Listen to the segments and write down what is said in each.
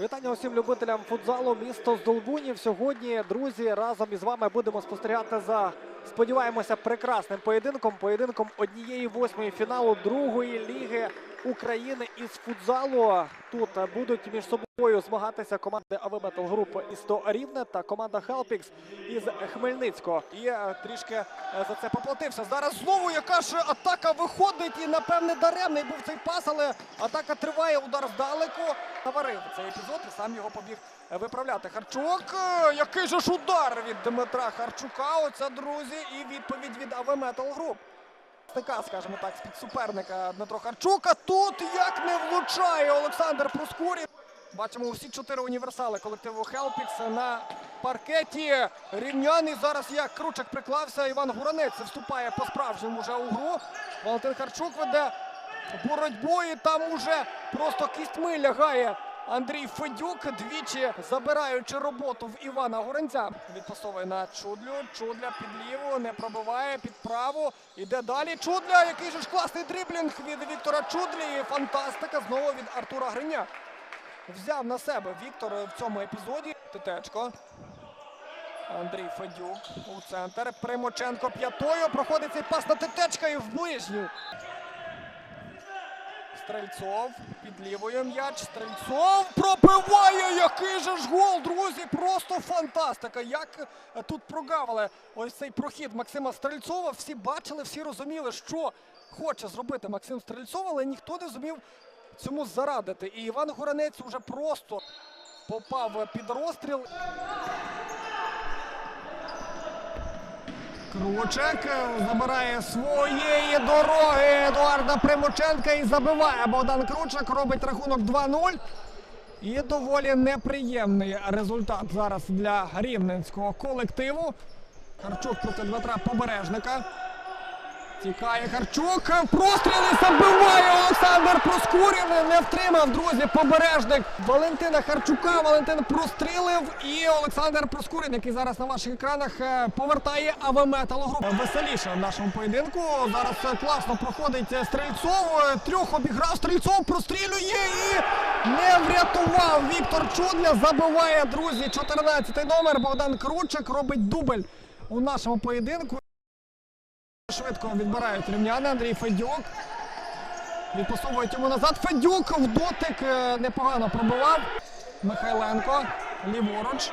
Вітання усім любителям футзалу. Місто Здолбунів. Сьогодні, друзі, разом із вами будемо спостерігати за, сподіваємося, прекрасним поєдинком. Поєдинком однієї восьмої фіналу другої ліги України із футзалу. Тут будуть між собою змагатися команди АВ Метал Груп із 100 Рівне та команда Хелпікс із Хмельницького. І е, трішки е, за це поплатився. Зараз знову яка ж атака виходить, і напевне даремний був цей пас, але атака триває. Удар здалеку. Наварив цей епізод і сам його побіг е, виправляти. Харчук. Який же ж удар від Дмитра Харчука. Оце, друзі, і відповідь від АВ Метал Груп. Така, скажімо так, з-під суперника Дмитро Харчука. Тут як не влучає Олександр Проскурін. Бачимо усі чотири універсали колективу Хелпікс на паркеті. Рівняний зараз як кручик приклався. Іван Гуранець вступає по-справжньому вже у гру. Валентин Харчук веде боротьбу і там уже просто кістьми лягає Андрій Федюк, двічі забираючи роботу в Івана Гуренця. Відпасовує на Чудлю. Чудля під ліву, не пробиває під праву. Іде далі. Чудля, який же ж класний дриблінг від Віктора Чудлі. І Фантастика знову від Артура Гриня. Взяв на себе Віктор в цьому епізоді. Титечко. Андрій Федюк у центр. Примоченко п'ятою. Проходить цей пас на Титечка і в ближню. Стрельцов під лівою м'яч. Стрельцов пробиває. Який же ж гол, друзі! Просто фантастика. Як тут прогавили ось цей прохід Максима Стрельцова. Всі бачили, всі розуміли, що хоче зробити Максим Стрельцов, але ніхто не зумів цьому зарадити. І Іван Горанець уже просто попав під розстріл. Кручик забирає своєї дороги Едуарда Примоченка і забиває Богдан Кручик. Робить рахунок 2-0. І доволі неприємний результат зараз для рівненського колективу. Харчук проти Дмитра Побережника. Тікає Харчук. Простріли забиває Проскурін. Не втримав, друзі, побережник Валентина Харчука. Валентин прострілив. І Олександр Проскурін, який зараз на ваших екранах е, повертає АВ Металогруп. Веселіше в нашому поєдинку. Зараз е, класно проходить е, Стрельцов. Трьох обіграв Стрельцов, прострілює і не врятував. Віктор Чудля забиває, друзі. 14-й номер. Богдан Кручик робить дубль у нашому поєдинку. Швидко відбирають рівняни. Андрій Федюк. Відпасовують йому назад. Федюк в дотик е, непогано пробивав. Михайленко. Ліворуч.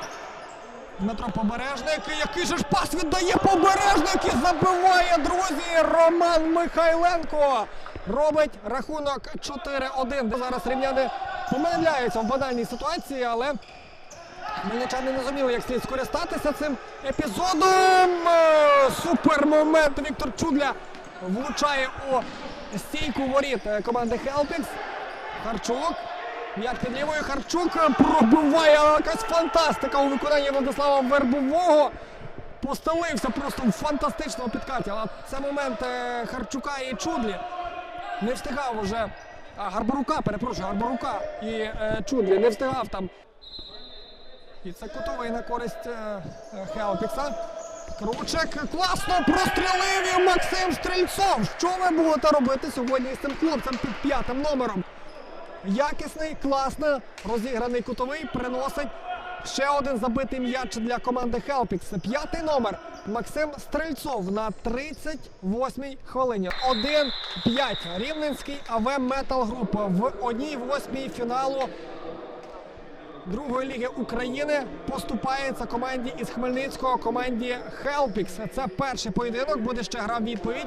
Дмитро Побережник. Який же ж пас віддає Побережник і забиває, друзі. Роман Михайленко. Робить рахунок 4-1. Зараз рівняни помиляються в банальній ситуації, але Хмельничани не зуміли, як слід скористатися цим епізодом. Е, Супер момент. Віктор Чудля влучає у стійку воріт е, команди Хелпікс. Харчук. Як під лівою Харчук пробиває якась фантастика у виконанні Владислава Вербового. Постелився просто в фантастичному підкаті. Але це момент е, Харчука і Чудлі. Не встигав уже. А, Гарбарука, перепрошую, Гарбарука і е, Чудлі не встигав там і це кутовий на користь е, е, Хелпікса. Кручик класно прострілив Максим Стрільцов. Що ви будете робити сьогодні з цим хлопцем під п'ятим номером? Якісний, класно розіграний кутовий приносить ще один забитий м'яч для команди Хелпікс. П'ятий номер Максим Стрельцов на 38-й хвилині. 1-5. Рівненський АВ Метал Груп в одній восьмій фіналу другої ліги України поступається команді із Хмельницького команді Хелпікс. Це перший поєдинок. Буде ще гра відповідь.